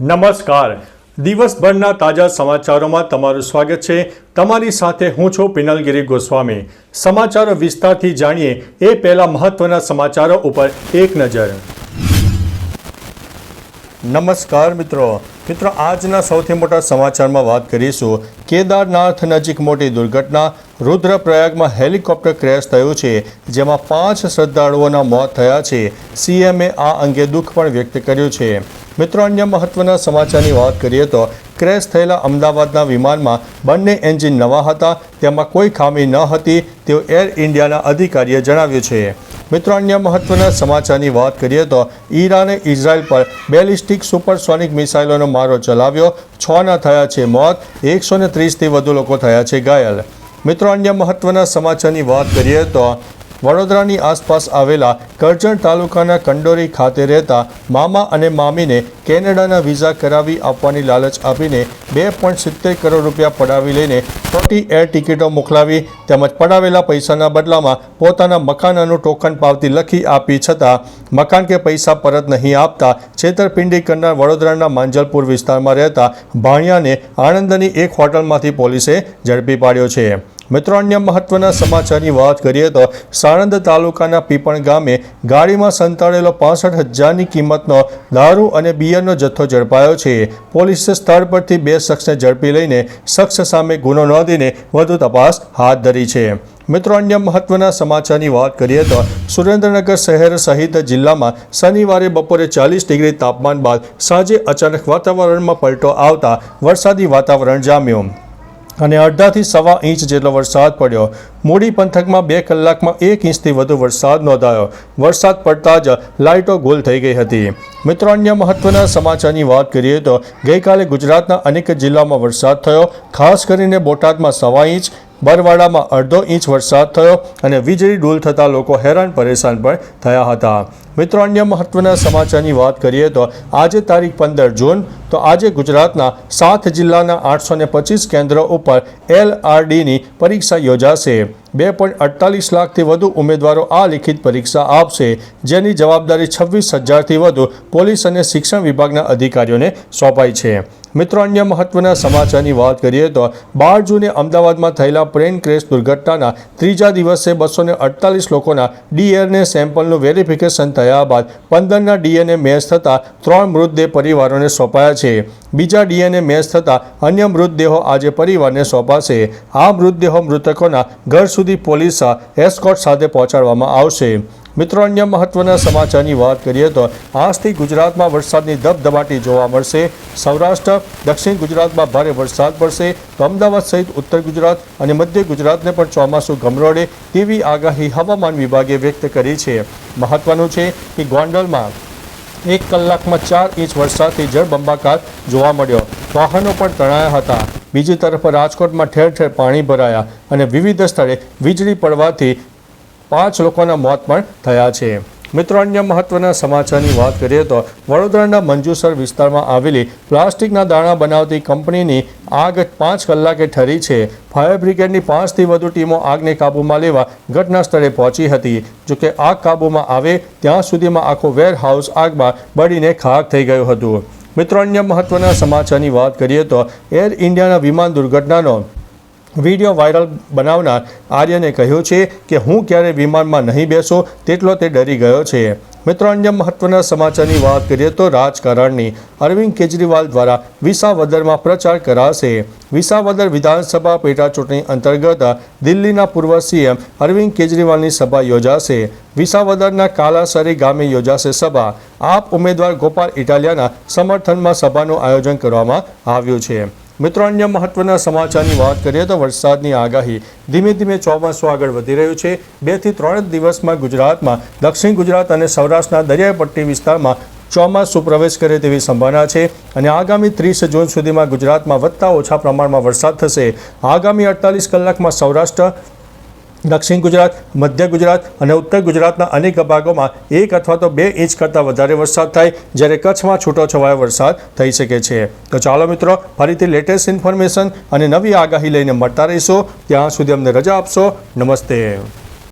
નમસ્કાર. દિવસભરના તાજા સમાચારોમાં તમારું સ્વાગત છે. તમારી સાથે હું છું પિનલગીરી ગોસ્વામી. સમાચારો વિસ્તારથી જાણીએ એ પહેલા મહત્વના સમાચારો ઉપર એક નજર. નમસ્કાર મિત્રો. મિત્રો, આજના સૌથી મોટા સમાચારમાં વાત કરીશું. કેદારનાથ નજીક મોટી દુર્ઘટના, રુદ્રપ્રયાગમાં હેલિકોપ્ટર ક્રેશ થયું છે, જેમાં પાંચ શ્રદ્ધાળુઓના મોત થયા છે. સીએમએ આ અંગે દુઃખ પણ વ્યક્ત કર્યું છે. મિત્રો, અન્ય મહત્વના સમાચારની વાત કરીએ તો ક્રેશ થયેલા અમદાવાદના વિમાનમાં બંને એન્જિન નવા હતા. તેમાં કોઈ ખામી ન હતી તેવું એર ઇન્ડિયાના અધિકારીએ જણાવ્યું છે. મિત્રો, અન્ય મહત્વના સમાચારની વાત કરીએ તો ઈરાને ઇઝરાયલ પર બેલિસ્ટિક સુપરસોનિક મિસાઇલોનો મારો ચલાવ્યો. છના થયા છે મોત, એકસો ત્રીસથી વધુ લોકો થયા છે ઘાયલ. મિત્રો, અન્ય મહત્વના સમાચારની વાત કરીએ તો વડોદરાની આસપાસ આવેલા કરજણ તાલુકાના કંડોરી ખાતે રહેતા મામા અને મામીને કેનેડાના વિઝા કરાવી આપવાની લાલચ આપીને બે પોઈન્ટ સિત્તેર કરોડ રૂપિયા પડાવી લઈને ખોટી એર ટિકિટો મોકલાવી તેમજ પડાવેલા પૈસાના બદલામાં પોતાના મકાનનું ટોકન પાવતી લખી આપી છતાં મકાન કે પૈસા પરત નહીં આપતા છેતરપિંડી કરનાર વડોદરાના માંજલપુર વિસ્તારમાં રહેતા ભાણિયાને આણંદની એક હોટલમાંથી પોલીસે ઝડપી પાડ્યો છે. મિત્રો, અન્ય મહત્વના સમાચારની વાત કરીએ તો સાણંદ તાલુકાના પીપણ ગામે ગાડીમાં સંતાડેલો પાસઠ હજારની કિંમતનો દારૂ અને બિયરનો જથ્થો ઝડપાયો છે. પોલીસે સ્થળ પરથી બે શખ્સને ઝડપી લઈને શખ્સ સામે ગુનો નોંધીને વધુ તપાસ હાથ ધરી છે. મિત્રો, અન્ય મહત્વના સમાચારની વાત કરીએ તો સુરેન્દ્રનગર શહેર સહિત જિલ્લામાં શનિવારે બપોરે ચાલીસ ડિગ્રી તાપમાન બાદ સાંજે અચાનક વાતાવરણમાં પલટો આવતા વરસાદી વાતાવરણ જામ્યું. અને અડધાથી સવા ઇંચ જેટલો વરસાદ પડ્યો. મૂડી પંથકમાં બે કલાકમાં એક ઇંચથી વધુ વરસાદ નોંધાયો. વરસાદ પડતા જ લાઇટો ગોલ થઈ ગઈ હતી. મિત્રો, અન્ય મહત્વના સમાચારની વાત કરીએ તો ગઈકાલે ગુજરાતના અનેક જિલ્લામાં વરસાદ થયો. ખાસ કરીને બોટાદમાં સવા ઇંચ, બરવાડામાં અડધો ઇંચ વરસાદ થયો અને વીજળી ડૂલ થતાં લોકો હેરાન પરેશાન પણ થયા હતા. મિત્રો, અન્ય મહત્વના સમાચારની વાત કરીએ તો આજે તારીખ પંદર જૂન, તો આજે ગુજરાતના સાત જિલ્લાના આઠસો ને પચીસ કેન્દ્રો ઉપર એલઆરડીની પરીક્ષા યોજાશે. બે પોઈન્ટ અડતાલીસ લાખથી વધુ ઉમેદવારો આ લિખિત પરીક્ષા આપશે, જેની જવાબદારી છવ્વીસ હજારથી વધુ પોલીસ અને શિક્ષણ વિભાગના અધિકારીઓને સોંપાઈ છે. મિત્રો, અન્ય મહત્વના સમાચારની વાત કરીએ તો બાર જૂને અમદાવાદમાં થયેલા પ્લેન ક્રેશ દુર્ઘટનાના ત્રીજા દિવસે બસો અડતાલીસ લોકોના ડીએનએ સેમ્પલનું વેરિફિકેશન થયા બાદ પંદરના ડીએનએ મેચ થતાં ત્રણ મૃતદેહ પરિવારોને સોંપાયા છે. બીજા ડીએનએ મેચ થતાં અન્ય મૃતદેહો આજે પરિવારને સોંપાશે. આ મૃતદેહો મૃતકોના ઘર સુધી પોલીસ એસ્કોટ સાથે પહોંચાડવામાં આવશે. મિત્રો, અન્ય મહત્વના સમાચારની વાત કરીએ તો આજથી ગુજરાતમાં વરસાદની ધબધબાટી જોવા મળશે. સૌરાષ્ટ્ર, દક્ષિણ ગુજરાતમાં ભારે વરસાદ પડશે. તો અમદાવાદ સહિત ઉત્તર ગુજરાત અને મધ્ય ગુજરાતને પણ ચોમાસું ગમરોડે તેવી આગાહી હવામાન વિભાગે વ્યક્ત કરી છે. મહત્વનું છે કે ગોંડલમાં એક કલાકમાં ચાર ઇંચ વરસાદથી જળબંબાકાર જોવા મળ્યો. વાહનો પણ તણાયા હતા. બીજી તરફ રાજકોટમાં ઠેર ઠેર પાણી ભરાયા અને વિવિધ સ્થળે વીજળી પડવાથી પાંચ લોકોના મોત પણ થયા છે. મિત્રો, અન્ય મહત્વના સમાચારની વાત કરીએ તો વડોદરાના મંજુસર વિસ્તારમાં આવેલી પ્લાસ્ટિકના દાણા બનાવતી કંપનીની આગ પાંચ કલાકે ઠરી છે. ફાયર બ્રિગેડની પાંચથી વધુ ટીમો આગને કાબૂમાં લેવા ઘટના સ્થળે પહોંચી હતી. જોકે આગ કાબૂમાં આવે ત્યાં સુધીમાં આખો વેર હાઉસ આગમાં બળીને ખાક થઈ ગયું હતું. મિત્રો અન્ય મહત્વના સમાચારની વાત કરીએ તો એર ઇન્ડિયાના વિમાન દુર્ઘટનાનો વીડિયો વાયરલ બનાવનાર આર્યને કહ્યું છે કે હું ક્યારે વિમાનમાં નહીં બેસો, તેટલો તે ડરી ગયો છે. મિત્રો, અન્ય મહત્વના સમાચારની વાત કરીએ તો રાજકારણની. અરવિંદ કેજરીવાલ દ્વારા વિસાવદરમાં પ્રચાર કરાશે. વિસાવદર વિધાનસભા પેટાચૂંટણી અંતર્ગત દિલ્હીના પૂર્વ સીએમ અરવિંદ કેજરીવાલની સભા યોજાશે. વિસાવદરના કાલાસરી ગામે યોજાશે સભા. આપ ઉમેદવાર ગોપાલ ઇટાલિયાના સમર્થનમાં સભાનું આયોજન કરવામાં આવ્યું છે. મિત્રો, અન્ય મહત્વના સમાચારની વાત કરીએ તો વરસાદની આગાહી ધીમે ધીમે ચોમાસું આગળ વધી રહ્યું છે. બેથી ત્રણ દિવસમાં ગુજરાતમાં, દક્ષિણ ગુજરાત અને સૌરાષ્ટ્રના દરિયાઈ પટ્ટી વિસ્તારમાં ચોમાસું પ્રવેશ કરે તેવી સંભાવના છે અને આગામી ત્રીસ જૂન સુધીમાં ગુજરાતમાં વધતા ઓછા પ્રમાણમાં વરસાદ થશે. આગામી અડતાલીસ કલાકમાં સૌરાષ્ટ્ર દક્ષિણ ગુજરાત, મધ્ય ગુજરાત અને ઉત્તર ગુજરાતના અનેક ભાગોમાં એક અથવા તો બે ઇંચ કરતાં વધારે વરસાદ થાય જ્યારે કચ્છમાં છૂટોછવાયો વરસાદ થઈ શકે છે. તો ચાલો મિત્રો, ફરીથી લેટેસ્ટ ઇન્ફોર્મેશન અને નવી આગાહી લઈને મળતા રહીશો. ત્યાં સુધી અમને રજા આપશો. નમસ્તે.